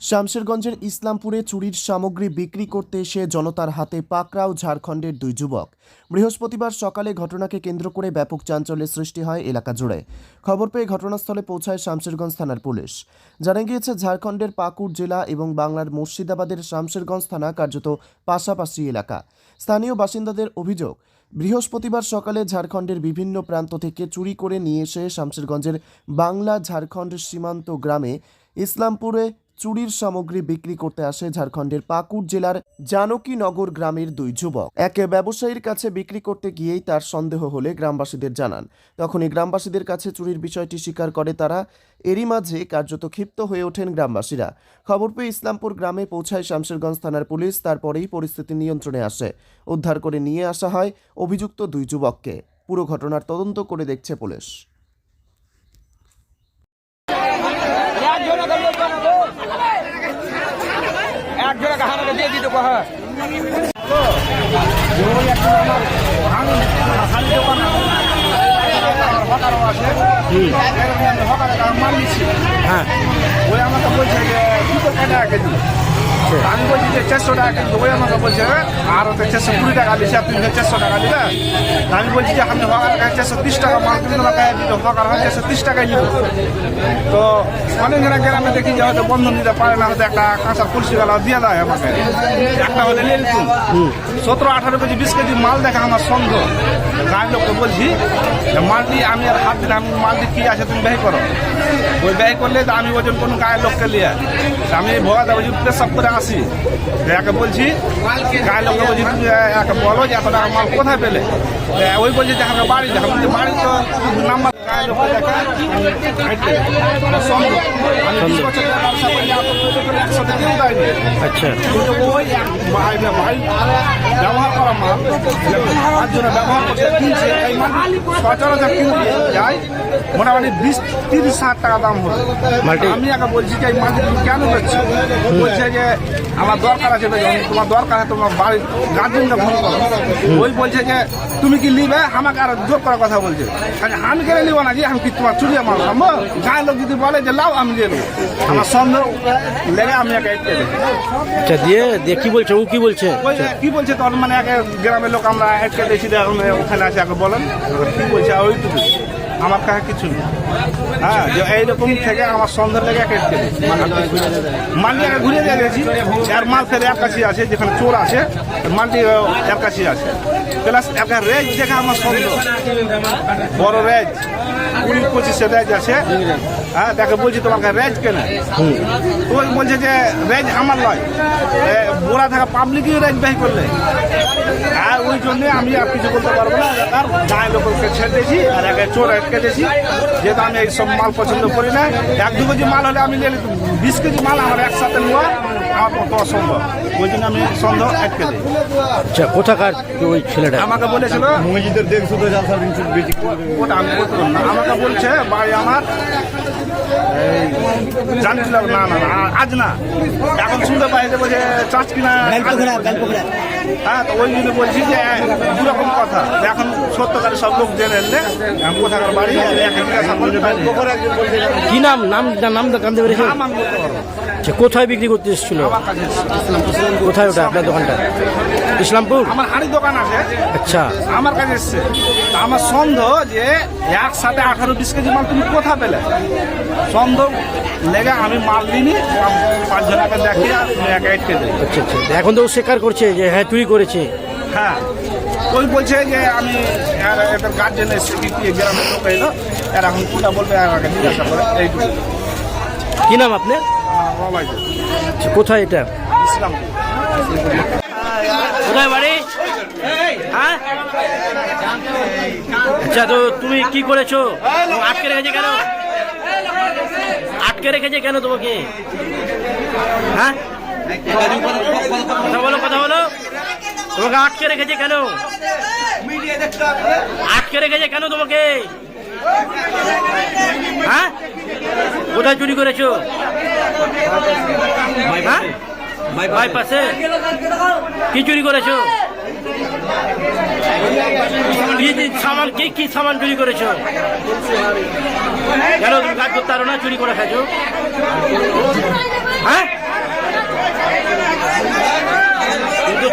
শামশেরগঞ্জের ইসলামপুরে চুরির সামগ্রী বিক্রি করতে এসে জনতার হাতে পাকড়াও ঝাড়খণ্ডের দুই যুবক। বৃহস্পতিবার সকালে ঘটনাকে কেন্দ্র করে ব্যাপক চাঞ্চল্যের সৃষ্টি হয় এলাকা জুড়ে। খবর পেয়ে ঘটনাস্থলে পৌঁছায় শামশেরগঞ্জ থানার পুলিশ। জানা গিয়েছে, ঝাড়খণ্ডের পাকুড় জেলা এবং বাংলার মুর্শিদাবাদের শামশেরগঞ্জ থানা কার্যত পাশাপাশি এলাকা। স্থানীয় বাসিন্দাদের অভিযোগ, বৃহস্পতিবার সকালে ঝাড়খণ্ডের বিভিন্ন প্রান্ত থেকে চুরি করে নিয়ে এসে শামশেরগঞ্জের বাংলা ঝাড়খণ্ড সীমান্ত গ্রামে ইসলামপুরে চুরির সামগ্রী বিক্রি করতে আসে ঝাড়খণ্ডের পাকুড় জেলার জানকীনগর গ্রামের দুই যুবক। এক ব্যবসায়ীর কাছে বিক্রি করতে গিয়েই তার সন্দেহ হলে গ্রামবাসীদের জানান। তখনই গ্রামবাসীদের কাছে চুরির বিষয়টি স্বীকার করে তারা। এরই মাঝে কার্যত ক্ষিপ্ত হয়ে ওঠেন গ্রামবাসীরা। খবর পেয়ে ইসলামপুর গ্রামে পৌঁছায় শামশেরগঞ্জ থানার পুলিশ। তারপরেই পরিস্থিতি নিয়ন্ত্রণে আসে। উদ্ধার করে নিয়ে আসা হয় অভিযুক্ত দুই যুবককে। পুরো ঘটনার তদন্ত করে দেখছে পুলিশ। এক জোড়া গাহানাকে দিয়ে দিতে কহ। হ্যাঁ। ওই আমাকে বলছে দুটো টাকা কেজি আমি বলছি যে চারশো টাকা ওই আমাকে বলছে আর ওতে চারশো কুড়ি টাকা দিচ্ছে আর তুমি চারশো টাকা তা আমি বলছি যে আমি হকার কাছে চারশো তিরিশ টাকা মাল টাকা দিতে হকার হয় চারশো তিরিশ টাকায় নিব। তো অনেক জনের গ্রামে দেখি যে হয়তো বন্ধন দিতে পারে না হয়তো একটা কাঁচা কুলসি গেলা দিয়ে দেয় আমাকে। একটা হলে নিয়ে নিতুম সতেরো আঠারো কেজি বিশ কেজি মাল দেখে আমার সন্দেহ। গায়ের লোককে বলছি যে মালটি আমি আর হাত দিলে আমি মালটি কি আছে তুমি ব্যয় করো? ওই ব্যয় করলে তো আমি ওজন কোনো গায়ের লোককে নিয়ে আমি ভোগা দেবো পেশাব করে আসি। তো একে বলছি। গায়ের লোককে বলছি তুমি একে বলো যে এত টাকা মাল কোথায় পেলে? ওই বলছে যে আমাকে বাড়ি দেখা বলছি বাড়ি তো নাম্বার লোককে দেখা আচ্ছা। ওই ব্যবহার করা মাল তার জন্য ব্যবহার করতে কিনছে এই মাল সচরাচর কিনতে যায় মোটামুটি বিশ তিরিশ হাজার টাকা দাম হবে আমি একা বলছি যে এই তুমি কেন করছ বলছে যে আমার দরকার আছে তোমার দরকার আছে তোমার বাড়ির গার্জেনকে ফোন করো। ওই বলছে যে তুমি কি নিবে? আমাকে আর জোর করার কথা বলছে। আমি কেন নিব না যে আমি কি তোমার চুরিয়া মাল খাব গায়ের লোক যদি বলে যে লাও আমি দিয়ে আমার সন্দেহ লেগে আমি একে আচ্ছা দিয়ে দিয়ে কি বলছে? ও কি বলছে? কি বলছে তোর মানে এক গ্রামের লোক আমরা আটকে দিয়েছি ওখানে আছে আগে বলেন। কি বলছে? ওইটুকু আমার কাছে কিছু হ্যাঁ এইরকম থেকে আমার সন্দেহ লেগে এক মালটি আগে ঘুরে দিয়ে গেছি। আর মাল ফেলে এক কাছে আছে, যেখানে চোর আছে মালটি এক কাছে আছে। প্লাস একটা রেজ দেখে আমার সন্দেহ। বড় রেজ। কুড়ি পঁচিশে রেজ আছে। হ্যাঁ তাকে বলছি তোমার কাছে রেজ কেন। ওই বলছে যে রেজ আমার নয় বোরা থাকা পাবলিকই রেজ ব্যয় করলে। আর ওই জন্য আমি আর কিছু বলতে পারব না। আর গায়ে লোককে ছেড়ে দিয়েছি আর একে চোর দিয়েছি। যেহেতু আমি এই সব মাল পছন্দ করি না এক দু কেজি মাল হলে আমি নিয়ে বিশ কেজি মাল আমার একসাথে নেওয়া আমার পক্ষে অসম্ভব? ওই জন্য আমি সন্দেহ আটকে দিই আচ্ছা কোথাকার ওই ছেলেটা? আমাকে বলেছিল মসজিদের দেখছ তো জালসা ওটা আমি বলতে না। আমাকে বলছে বাড়ি আমার জানছিলাম না না না আজ না। এখন শুনতে পাই যে বলছে চাষ কিনা হ্যাঁ তো ওই জন্য বলছি যে দুরকম কথা। এখন সত্যকারে সব লোক জেনে এলে কোথাকার বাড়ি একে কি নাম? নাম নাম জানতে পেরেছেন নাম আমি বলতে পারব না। আচ্ছা কোথায় বিক্রি করতে এসেছিল? কোথায় ওটা আপনার দোকানটা? ইসলামপুর? আমার হাড়ি দোকান আছে। আচ্ছা। আমার কাছে এসছে। তা আমার সন্দেহ যে একসাথে আঠারো বিশ কেজি মাল তুমি কোথা পেলে? সন্দেহ লেগে আমি মাল দিইনি পাঁচজনকে দেখি আর একা আটকে দিই আচ্ছা আচ্ছা। এখন তো স্বীকার করছে যে হ্যাঁ চুরি করেছে। হ্যাঁ। ওই বলছে যে আমি এদের গার্জেন এসে কি কি গ্রামের লোক এলো এরা এখন কোনটা বলবে আমাকে জিজ্ঞাসা করে এইটুকু কি নাম আপনার? কোথায় এটা? কোথায় বাড়ি? হ্যাঁ? আচ্ছা তো তুমি কি করেছ? আটকে রেখেছে কেন? আটকে রেখেছে কেন তোমাকে? হ্যাঁ? কথা বলো কথা বলো। তোমাকে আটকে রেখেছে কেন? আটকে রেখেছে কেন তোমাকে? হ্যাঁ? কোথায় চুরি করেছ? বাইপাসে কি চুরি করেছ? সামান কি কি সামান চুরি করেছ? কেন তুমি কাজ করতে না, চুরি করে খাইছো? হ্যাঁ?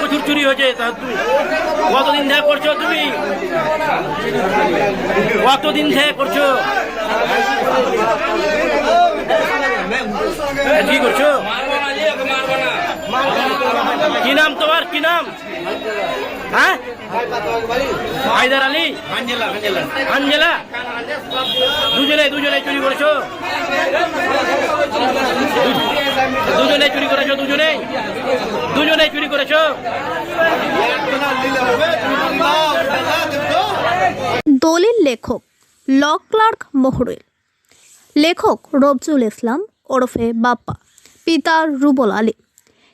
প্রচুর চুরি হয়েছে কতদিন থেকে করছ তুমি? কতদিন থেকে করছ? নাম তোমার? কি নাম? হ্যাঁ? আলী? আঞ্জেলা। দুজনে দুজনে চুরি করেছ? দুজনে চুরি করেছ দুজনে দুজনে চুরি করেছ? দলিল লেখক ল ক্লার্ক মহরুল। লেখক রবজুল ইসলাম ওরফে বাপ্পা, পিতা রুবল আলী।